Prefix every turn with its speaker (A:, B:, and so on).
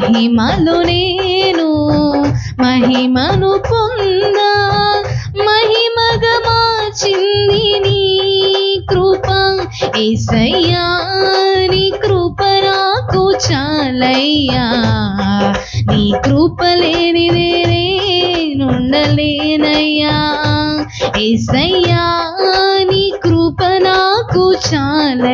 A: మహిమలో నేను మహిమను పొందా మహిమగా మార్చింది నీ కృప. ఏసయ్యా నీ కృప నాకు చాలయ్యా. నీ కృప లేని నేనుండలేనయ్యా ఏసయ్యా నీ కృప నాకు చాలయ్యా.